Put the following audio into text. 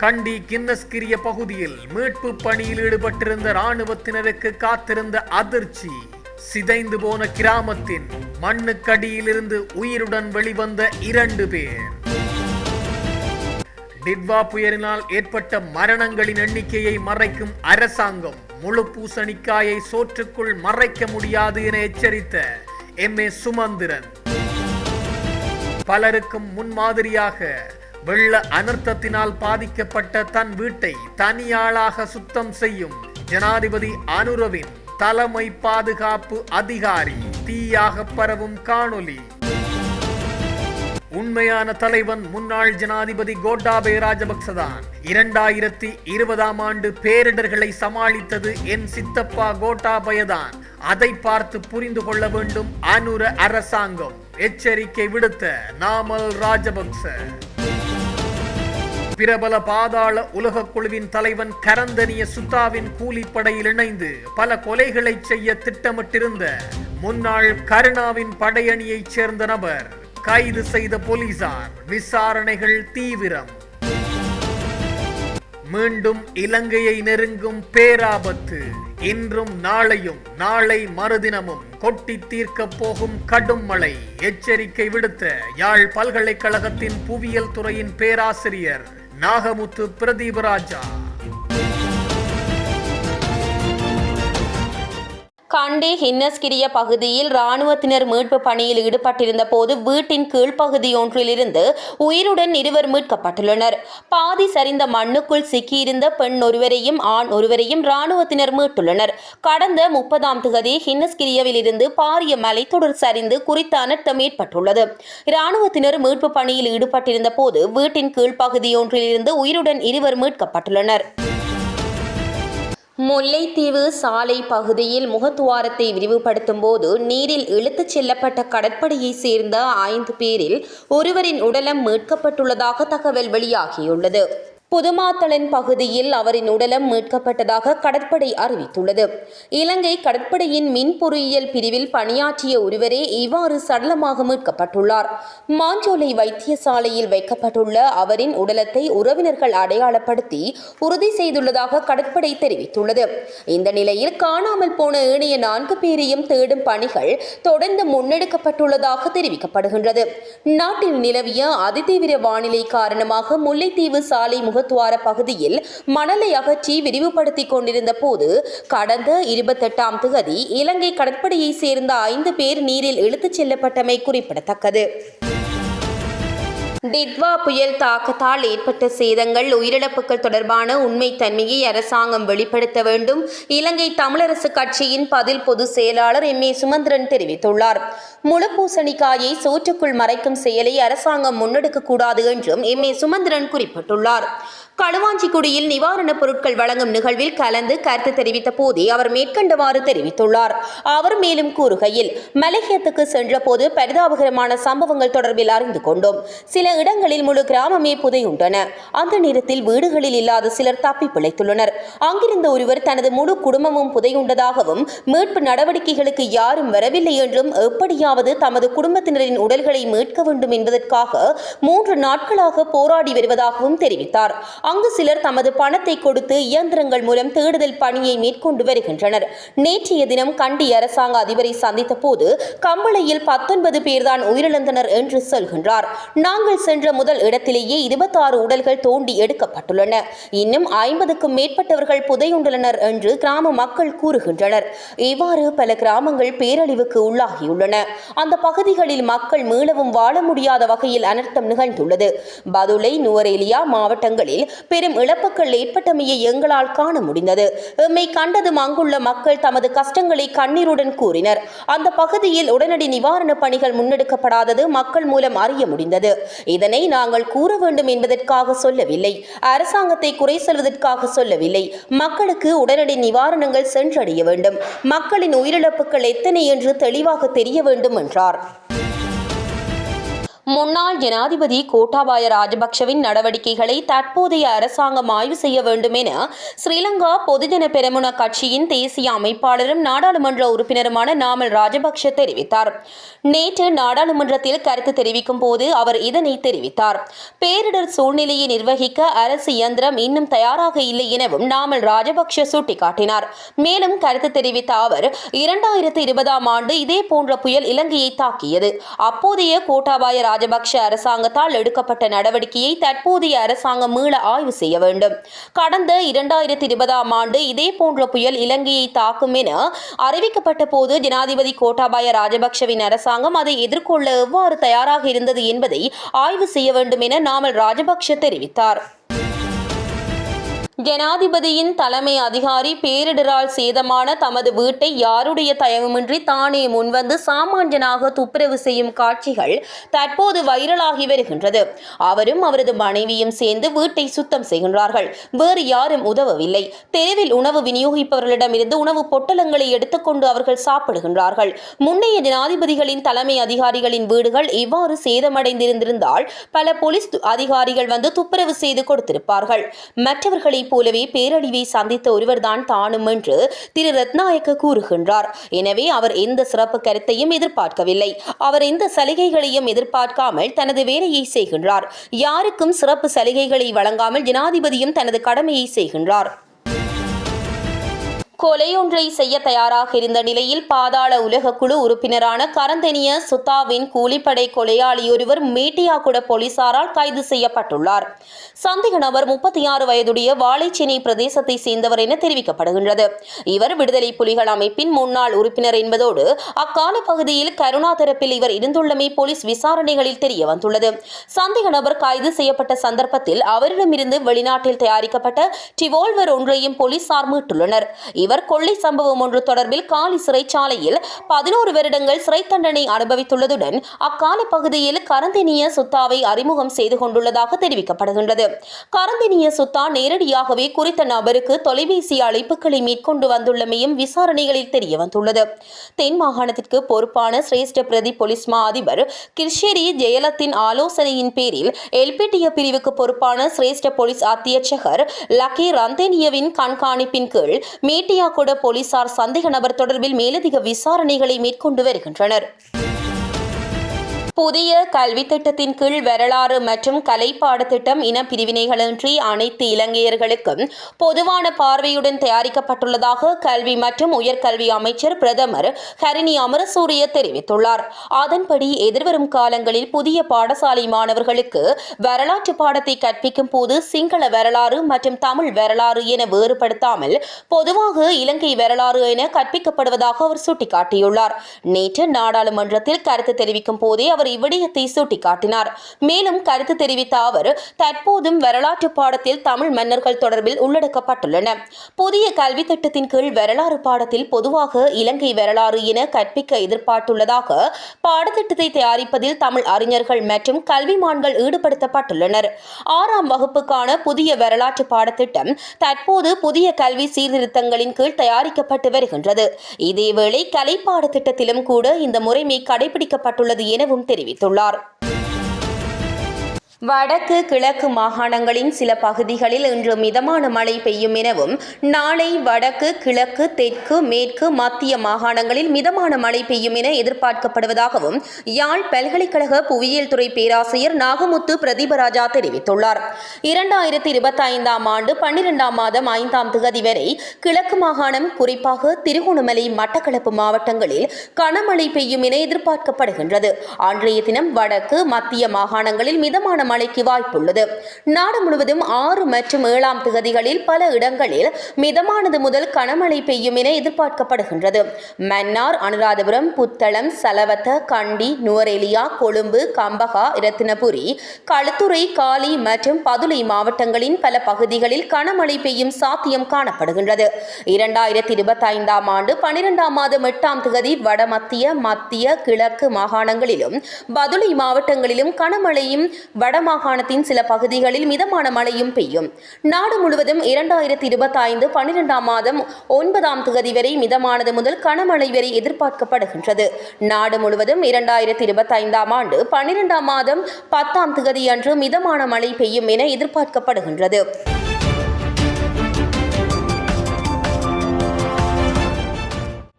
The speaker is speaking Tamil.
கண்டி கின்னஸ்கிரிய பகுதியில் மீட்பு பணியில் ஈடுபட்டிருந்த ராணுவத்தினருக்கு காத்திருந்த அதிர்ச்சி சிதைந்து போன கிராமத்தின் மண்ணுக்கடியிலிருந்து உயிருடன் வெளிவந்த இரண்டு பேர். டிட்வா புயலினால் ஏற்பட்ட மரணங்களின் எண்ணிக்கையை மறைக்கும் அரசாங்கம் முழு பூசணிக்காயை சோற்றுக்குள் மறைக்க முடியாது என எச்சரித்த எம் ஏ சுமந்திரன். பலருக்கும் முன்மாதிரியாக வெள்ள அனர்த்தத்தினால் பாதிக்கப்பட்ட தன் வீட்டை தனியாளாக சுத்தம் செய்யும் ஜனாதிபதி அனுரவின் தலைமை பாதுகாப்பு அதிகாரி தீயாக பரவும் காணொலி உண்மையான தலைவன் முன்னாள் ஜனாதிபதி கோட்டாபய ராஜபக்சதான். இரண்டாயிரத்தி இருபதாம் ஆண்டு பேரிடர்களை சமாளித்தது என் சித்தப்பா கோட்டாபயதான் அதை பார்த்து புரிந்து கொள்ள வேண்டும் அனுர அரசாங்கம். எச்சரிக்கை விடுத்த நாமல் ராஜபக்ச. பிரபல பாதாள உலக குழுவின் தலைவன் கரந்தனிய சுத்தாவின் கூலிப்படையில் இணைந்து பல கொலைகளை செய்ய திட்டமிட்டிருந்த முன்னாள் கருணாவின் படையணியைச் சேர்ந்த நபர் கைது செய்த போலீசார். விசாரணைகள் தீவிரம். மீண்டும் இலங்கையை நெருங்கும் பேராபத்து இன்றும் நாளையும் நாளை மறுதினமும் கொட்டி தீர்க்க போகும் கடும் மழை. எச்சரிக்கை விடுத்த யாழ் பல்கலைக்கழகத்தின் புவியியல் துறையின் பேராசிரியர் நாகமுத்து பிரதீபராஜா. கண்டி ஹின்னஸ்கிரிய பகுதியில் ராணுவத்தினர் மீட்பு பணியில் ஈடுபட்டிருந்த போது வீட்டின் கீழ்ப்பகுதியொன்றிலிருந்து உயிருடன் இருவர் மீட்கப்பட்டுள்ளனர். பாதி சரிந்த மண்ணுக்குள் சிக்கியிருந்த பெண் ஒருவரையும் ஆண் ஒருவரையும் ராணுவத்தினர் மீட்டுள்ளனர். கடந்த முப்பதாம் திகதி ஹின்னஸ்கிரியவில் இருந்து பாரிய மலைத்தொடர் சரிந்து குறித்த அனர்த்தம் ஏற்பட்டுள்ளது. ராணுவத்தினர் மீட்பு பணியில் ஈடுபட்டிருந்த போது வீட்டின் கீழ்ப்பகுதியொன்றிலிருந்து உயிருடன் இருவர் மீட்கப்பட்டுள்ளனர். முல்லைத்தீவு சாலை பகுதியில் முகத்துவாரத்தை விரிவுபடுத்தும் போது நீரில் இழுத்துச் செல்லப்பட்ட கடற்படையைச் சேர்ந்த ஐந்து பேரில் ஒருவரின் உடலம் மீட்கப்பட்டுள்ளதாக தகவல் வெளியாகியுள்ளது. புதுமாத்தளன் பகுதியில் அவரின் உடலம் மீட்கப்பட்டதாக கடற்படை அறிவித்துள்ளது. இலங்கை கடற்படையின் மின் பொறியியல் பிரிவில் பணியாற்றிய ஒருவரே இவ்வாறு சடலமாக மீட்கப்பட்டுள்ளார். மாஞ்சோலை வைத்தியசாலையில் வைக்கப்பட்டுள்ள அவரின் உடலத்தை உறவினர்கள் அடையாளப்படுத்தி உறுதி செய்துள்ளதாக கடற்படை தெரிவித்துள்ளது. இந்த நிலையில் காணாமல் போன ஏனைய நான்கு பேரையும் தேடும் பணிகள் தொடர்ந்து முன்னெடுக்கப்பட்டுள்ளதாக தெரிவிக்கப்படுகின்றது. நாட்டில் நிலவிய அதிதீவிர வானிலை காரணமாக முல்லைத்தீவு சாலை முகத்துவார பகுதியில் மணலை அகற்றி விரிவுபடுத்திக் கொண்டிருந்த போது கடந்த இருபத்தெட்டாம் திகதி இலங்கை கடற்படையைச் சேர்ந்த ஐந்து பேர் நீரில் இழுத்துச் செல்லப்பட்டமை குறிப்பிடத்தக்கது. டிட்வா புயல் தாக்கத்தால் ஏற்பட்ட சேதங்கள் உயிரிழப்புகள் தொடர்பான உண்மைத்தன்மையை அரசாங்கம் வெளிப்படுத்த வேண்டும். இலங்கை தமிழரசு கட்சியின் பதில் பொதுச் செயலாளர் எம். ஏ. சுமந்திரன் தெரிவித்துள்ளார். முழு பூசணிக்காயை சோற்றுக்குள் மறைக்கும் செயலை அரசாங்கம் முன்னெடுக்கக்கூடாது என்றும் எம். ஏ. சுமந்திரன் குறிப்பிட்டுள்ளார். களுவாஞ்சிக்குடியில் நிவாரணப் பொருட்கள் வழங்கும் நிகழ்வில் கலந்து கருத்து தெரிவித்த போதே அவர் மேற்கண்டவாறு தெரிவித்துள்ளார். அவர் மேலும் கூறுகையில் மலையத்துக்கு சென்றபோது பரிதாபகரமான சம்பவங்கள் தொடர்பில் அறிந்து கொண்டோம். சில இடங்களில் முழு கிராமமே புதையுண்டன. அந்த நேரத்தில் வீடுகளில் இல்லாத சிலர் தப்பி பிழைத்துள்ளனர். அங்கிருந்த ஒருவர் தனது முழு குடும்பமும் புதையுண்டதாகவும் மீட்பு நடவடிக்கைகளுக்கு யாரும் வரவில்லை என்றும் எப்படியாவது தமது குடும்பத்தினரின் உடல்களை மீட்க வேண்டும் என்பதற்காக மூன்று நாட்களாக போராடி வருவதாகவும் தெரிவித்தார். அங்கு சிலர் தமது பணத்தை கொடுத்து இயந்திரங்கள் மூலம் தேடுதல் பணியை மேற்கொண்டு வருகின்றனர். நேற்றைய தினம் கண்டி அரசாங்க அதிபரை சந்தித்த போது கம்பளையில் பத்தொன்பது பேர்தான் உயிரிழந்தனர் என்று சொல்கின்றார். நாங்கள் சென்ற முதல் இடத்திலேயே இருபத்தாறு உடல்கள் தோண்டி எடுக்கப்பட்டுள்ளன. இன்னும் ஐம்பதுக்கும் மேற்பட்டவர்கள் புதையுண்டுள்ளனர் என்று கிராம மக்கள் கூறுகின்றனர். இவ்வாறு பல கிராமங்கள் பேரழிவுக்கு உள்ளாகியுள்ளன. அந்த பகுதிகளில் மக்கள் மீளவும் வாழ முடியாத வகையில் அனர்த்தம் நிகழ்ந்துள்ளது. பதுளை நுவரேலியா மாவட்டங்களில் பெரும் இழப்புகள் ஏற்பட்டமையை எங்களால் காண முடிந்தது. எம்மை கண்டதும் அங்குள்ள மக்கள் தமது கஷ்டங்களை கண்ணீருடன் கூறினர். அந்த பகுதியில் உடனடி நிவாரணப் பணிகள் முன்னெடுக்கப்படாதது மக்கள் மூலம் அறிய முடிந்தது. இதனை நாங்கள் கூற வேண்டும் என்பதற்காக சொல்லவில்லை. அரசாங்கத்தை குறை சொல்வதற்காக சொல்லவில்லை. மக்களுக்கு உடனடி நிவாரணங்கள் சென்றடைய வேண்டும். மக்களின் உயிரிழப்புகள் எத்தனை என்று தெளிவாக தெரிய வேண்டும் என்றார். முன்னாள் ஜனாதிபதி கோட்டாபாய ராஜபக்ஷவின் நடவடிக்கைகளை தற்போதைய அரசாங்கம் ஆய்வு செய்ய வேண்டும் என ஸ்ரீலங்கா பொதுஜன பெரமுன கட்சியின் தேசிய அமைப்பாளரும் நாடாளுமன்ற உறுப்பினருமான நாமல் ராஜபக்ஷ தெரிவித்தார். நேற்று நாடாளுமன்றத்தில் கருத்து தெரிவிக்கும் போது அவர் இதனை தெரிவித்தார். பேரிடர் சூழ்நிலையை நிர்வகிக்க அரசு இயந்திரம் இன்னும் தயாராக இல்லை எனவும் நாமல் ராஜபக்ஷ சுட்டிக்காட்டினார். மேலும் கருத்து தெரிவித்த அவர் இரண்டாயிரத்து இருபதாம் ஆண்டு இதே போன்ற புயல் இலங்கையை தாக்கியது. அப்போதைய கோட்டாபாய ராஜபக்ஷ அரசாங்கத்தால் எடுக்கப்பட்ட நடவடிக்கையை தற்போதைய அரசாங்கம் மீள ஆய்வு செய்ய வேண்டும். கடந்த இரண்டாயிரத்தி இருபதாம் ஆண்டு இதே போன்ற புயல் இலங்கையை தாக்கும் என அறிவிக்கப்பட்ட போது ஜனாதிபதி கோட்டாபாய ராஜபக்ஷவின் அரசாங்கம் அதை எதிர்கொள்ள எவ்வாறு தயாராக இருந்தது என்பதை ஆய்வு செய்ய வேண்டும் என நாமல் ராஜபக்ஷ தெரிவித்தார். ஜனாதிபதியின் தலைமை அதிகாரி பேரிடரால் சேதமான தமது வீட்டை யாருடைய தயவுமின்றி தானே முன்வந்து சாமான்யனாக துப்புரவு செய்யும் காட்சிகள் தற்போது வைரலாகி வருகின்றது. அவரும் அவரது மனைவியும் சேர்ந்து வீட்டை சுத்தம் செய்கின்றார்கள். வேறு யாரும் உதவவில்லை. தெருவில் உணவு விநியோகிப்பவர்களிடமிருந்து உணவு பொட்டலங்களை எடுத்துக்கொண்டு அவர்கள் சாப்பிடுகின்றார்கள். முன்னைய ஜனாதிபதிகளின் தலைமை அதிகாரிகளின் வீடுகள் இவ்வாறு சேதமடைந்திருந்திருந்தால் பல போலீஸ் து- அதிகாரிகள் வந்து துப்புரவு செய்து கொடுத்திருப்பார்கள். மற்றவர்களை போலவே பேரழிவை சந்தித்த ஒருவர்தான் தானும் என்று திரு ரத்நாயக்க கூறுகின்றார். எனவே அவர் எந்த சிறப்பு கருத்தையும் எதிர்பார்க்கவில்லை. அவர் எந்த சலுகைகளையும் எதிர்பார்க்காமல் தனது வேலையை செய்கின்றார். யாருக்கும் சிறப்பு சலுகைகளை வழங்காமல் ஜனாதிபதியும் தனது கடமையை செய்கின்றார். கொலையொன்றை செய்ய தயாராக இருந்த நிலையில் பாதாள உலக குழு உறுப்பினரான கரந்தெனிய சுத்தாவின் கூலிப்படை கொலையாளியொருவர் மீட்டியாகுட போலீசாரால் கைது செய்யப்பட்டுள்ளார். சந்தேக நபர் முப்பத்தி ஆறு வயதுடைய வாழைச்சேனை பிரதேசத்தை சேர்ந்தவர் என தெரிவிக்கப்படுகின்றது. இவர் விடுதலை புலிகள் அமைப்பின் முன்னாள் உறுப்பினர் என்பதோடு அக்கால பகுதியில் கருணா தரப்பில் இவர் இருந்துள்ளமை போலீஸ் விசாரணைகளில் தெரிய வந்துள்ளது. சந்தேக நபர் கைது செய்யப்பட்ட சந்தர்ப்பத்தில் அவரிடமிருந்து வெளிநாட்டில் தயாரிக்கப்பட்ட டிவோல்வர் ஒன்றையும் போலீசார் மீட்டுள்ளனர். இவர் கொள்ளை சம்பவம் ஒன்று தொடர்பில் காலி சிறைச்சாலையில் பதினோரு வருடங்கள் சிறை தண்டனை அனுபவித்துள்ளதுடன் அக்கால பகுதியில் கரந்தினிய சுத்தாவை அறிமுகம் செய்து கொண்டுள்ளதாக தெரிவிக்கப்படுகின்றது. கரந்தினிய சுத்தா நேரடியாகவே குறித்த நபருக்கு தொலைபேசி அழைப்புகளை மேற்கொண்டு வந்துள்ளமையும் விசாரணைகளில் தெரிய வந்துள்ளது தென் மாகாணத்திற்கு பொறுப்பான சிரேஷ்ட பிரதி போலீஸ் மா அதிபர் கிருஷ்ணரி ஜெயலத்தின் ஆலோசனையின் பேரில் எல்பிடிய பிரிவுக்கு பொறுப்பான சிரேஷ்ட போலீஸ் அத்தியட்சகர் லக்கி ரந்தேனியவின் கண்காணிப்பின் கீழ் மேட்டியாகுட போலீசார் சந்தேக நபர் தொடர்பில் மேலதிக விசாரணைகளை மேற்கொண்டு வருகின்றனர். புதிய கல்வி திட்டத்தின் கீழ் வரலாறு மற்றும் கலை பாடத்திட்டம் இன பிரிவினைகளின்றி அனைத்து இலங்கையர்களுக்கும் பொதுவான பார்வையுடன் தயாரிக்கப்பட்டுள்ளதாக கல்வி மற்றும் உயர்கல்வி அமைச்சர் பிரதமர் ஹரிணி அமரசூரிய தெரிவித்துள்ளார். அதன்படி எதிர்வரும் காலங்களில் புதிய பாடசாலை மாணவர்களுக்கு வரலாற்று பாடத்தை கற்பிக்கும் போது சிங்கள வரலாறு மற்றும் தமிழ் வரலாறு என வேறுபடுத்தாமல் பொதுவாக இலங்கை வரலாறு என கற்பிக்கப்படுவதாக அவர் சுட்டிக்காட்டியுள்ளார். நேற்று நாடாளுமன்றத்தில் கருத்து தெரிவிக்கும் போதே அவர் இவ்விடயத்தை சுட்டிக்காட்டினார். மேலும் கருத்து தெரிவித்த அவர் தற்போதும் வரலாற்று பாடத்தில் தமிழ் மன்னர்கள் தொடர்பில் உள்ளடக்கப்பட்டுள்ளன. புதிய கல்வி திட்டத்தின் கீழ் வரலாறு பாடத்தில் பொதுவாக இலங்கை வரலாறு என கற்பிக்க எதிர்பார்த்துள்ளதாக பாடத்திட்டத்தை தயாரிப்பதில் தமிழ் அறிஞர்கள் மற்றும் கல்விமான்கள் ஈடுபடுத்தப்பட்டுள்ளனர். ஆறாம் வகுப்புக்கான புதிய வரலாற்று பாடத்திட்டம் தற்போது புதிய கல்வி சீர்திருத்தங்களின் கீழ் தயாரிக்கப்பட்டு வருகின்றது. இதேவேளை கலை பாடத்திட்டத்திலும் கூட இந்த முறைமை கடைபிடிக்கப்பட்டுள்ளது எனவும் தெரிவித்துள்ளார். வடக்கு கிழக்கு மாகாணங்களின் சில பகுதிகளில் இன்று மிதமான மழை பெய்யும் எனவும் நாளை வடக்கு கிழக்கு தெற்கு மேற்கு மத்திய மாகாணங்களில் மிதமான மழை பெய்யும் என எதிர்பார்க்கப்படுவதாகவும் யாழ் பல்கலைக்கழக புவியியல் துறை பேராசிரியர் நாகமுத்து பிரதீபராஜா தெரிவித்துள்ளார். இரண்டாயிரத்தி இருபத்தி ஐந்தாம் ஆண்டு பன்னிரெண்டாம் மாதம் ஐந்தாம் திகதி வரை கிழக்கு மாகாணம் குறிப்பாக திருகோணமலை மட்டக்களப்பு மாவட்டங்களில் கனமழை பெய்யும் என எதிர்பார்க்கப்படுகின்றது. அன்றைய தினம் வடக்கு மத்திய மாகாணங்களில் மிதமான மழைக்கு வாய்ப்புள்ளது. நாடு முழுவதும் ஆறு மற்றும் ஏழாம் திகதிகளில் பல இடங்களில் மிதமானது முதல் கனமழை பெய்யும் என எதிர்பார்க்கப்படுகின்றது. மன்னார் அனுராதபுரம் புத்தளம் சலவத்த கண்டி நுவரெலியா கொழும்பு கம்பகா இரத்தினபுரி களுத்துறை காலி மற்றும் பதுளை மாவட்டங்களின் பல பகுதிகளில் கனமழை பெய்யும் சாத்தியம் காணப்படுகின்றது. இரண்டாயிரத்தி இருபத்தி ஐந்தாம் ஆண்டு பனிரெண்டாம் மாதம் எட்டாம் திகதி வடமத்திய மத்திய கிழக்கு மாகாணங்களிலும் பதுளை மாவட்டங்களிலும் கனமழையும் வட வடமாகாணத்தின் சில பகுதிகளில் மிதமான மழையும் பெய்யும். நாடு முழுவதும் இரண்டாயிரத்தி இருபத்தைந்து பன்னிரெண்டாம் மாதம் ஒன்பதாம் தேதி வரை மிதமானது முதல் கனமழை வரை எதிர்பார்க்கப்படுகின்றது. நாடு முழுவதும் இரண்டாயிரத்தி இருபத்தி ஐந்தாம் ஆண்டு பன்னிரெண்டாம் மாதம் பத்தாம் தேதி அன்று மிதமான மழை பெய்யும் என எதிர்பார்க்கப்படுகின்றது.